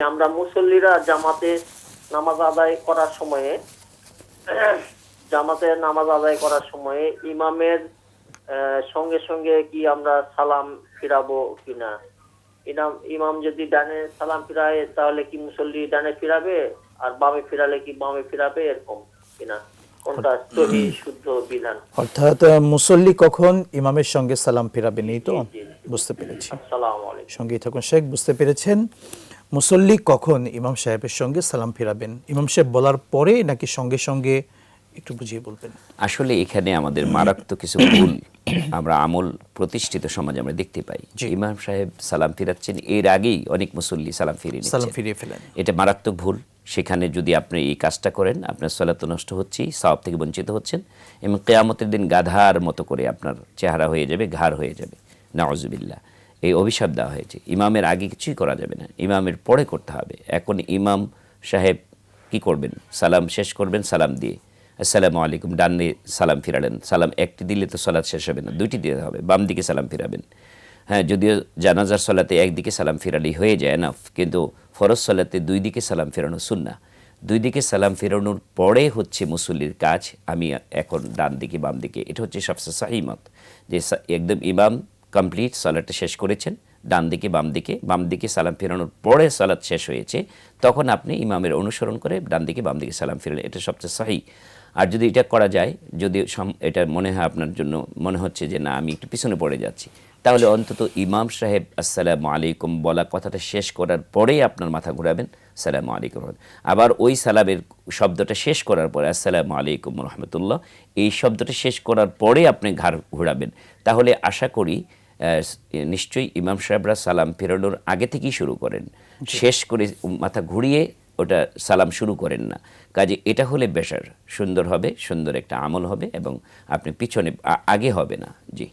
আমরা মুসল্লিরা জামাতে নামাজ আদায় করার সময়ে জামাতে নামাজ আদায় করার সময়ে ইমামের সঙ্গে সঙ্গে কি আমরা সালাম ফিরাবো কিনা? ইনাম ইমাম যদি ডানে সালাম ফিরায় তাহলে কি মুসল্লি ডানে ফিরাবে? আর বামে ফিরালে কি বামে ফিরাবে? এরকম কিনা? কোনটা সহি শুদ্ধ বিধান? অর্থাৎ মুসল্লি কখন ইমামের সঙ্গে সালাম ফিরাবেন এই তো। বুঝতে পেরেছি। আসসালামু আলাইকুম। সঙ্গেই থাকুন শেখ বুঝতে পেরেছেন? মুসল্লি কখন ইমাম সাহেবের সঙ্গে সালাম ফিরাবেন? ইমাম সাহেব বলার পরে নাকি সঙ্গে সঙ্গে একটু বুঝিয়ে বলবেন? আসলে এখানে আমাদের মারাত্মক কিছু ভুল আমরা আমল প্রতিষ্ঠিত সমাজে আমরা দেখতে পাই। জি। ইমাম সাহেব সালাম ফিরাচ্ছেন এর আগেই অনেক মুসল্লি সালাম ফিরিয়ে সালাম ফিরিয়ে ফেলেন। এটা মারাত্মক ভুল। সেখানে যদি আপনি এই কাজটা করেন আপনার সলাত নষ্ট হচ্ছে সওয়াব থেকে বঞ্চিত হচ্ছেন এবং কেয়ামতের দিন গাধার মতো করে আপনার চেহারা হয়ে যাবে ঘাড় হয়ে যাবে। নওয়াজুবিল্লাহ এই অভিশাপ দেওয়া হয়েছে। ইমামের আগে কিছুই করা যাবে না। ইমামের পরে করতে হবে। এখন ইমাম সাহেব কি করবেন? সালাম শেষ করবেন, সালাম দিয়ে। আসসালামু আলাইকুম, ডান দিয়ে সালাম ফিরালেন। সালাম একটি দিলে তো সলাৎ শেষ হবে না, দুইটি দিতে হবে। বাম দিকে সালাম ফিরাবেন। হ্যাঁ যদিও জানাজার সলাতে একদিকে সালাম ফেরালেই হয়ে যায় না কিন্তু ফরজ সলাতে দুই দিকে সালাম ফেরানো সুন্না দুই দিকে সালাম ফেরানোর পরে হচ্ছে মুসল্লির কাজ। আমি এখন ডান দিকে, বাম দিকে। এটা হচ্ছে সবচেয়ে সাহিমত যে একদম ইমাম কমপ্লিট সালাদটা শেষ করেছেন ডান দিকে বাম দিকে বাম দিকে সালাম ফেরানোর পরে সালাদ শেষ হয়েছে, তখন আপনি ইমামের অনুসরণ করে ডান দিকে বাম দিকে সালাম ফেরালেন। এটা সবচেয়ে সাহি। আর যদি এটা করা যায়, যদি এটা মনে হয় আপনার জন্য, মনে হচ্ছে যে না, আমি একটু পিছনে পড়ে যাচ্ছি, তাহলে অন্তত ইমাম সাহেব, আসসালামু আলাইকুম বলা কথাটা শেষ করার পরেই আপনার মাথা ঘোরাবেন, সালামু আলাইকুম আবার ওই সালামের শব্দটা শেষ করার পরে, আসসালামু আলাইকুম রহমতুল্লাহ, এই শব্দটা শেষ করার পরে আপনি ঘাড় ঘোরাবেন। তাহলে আশা করি নিশ্চয়ই ইমাম সাহেবরা সালাম ফেরানোর আগে থেকেই শুরু করেন। শেষ করে মাথা ঘুরিয়ে ওটা সালাম শুরু করেন না। কাজে এটা হলে বেশার সুন্দর হবে সুন্দর একটা আমল হবে এবং আপনি পিছনে আগে হবে না। জি।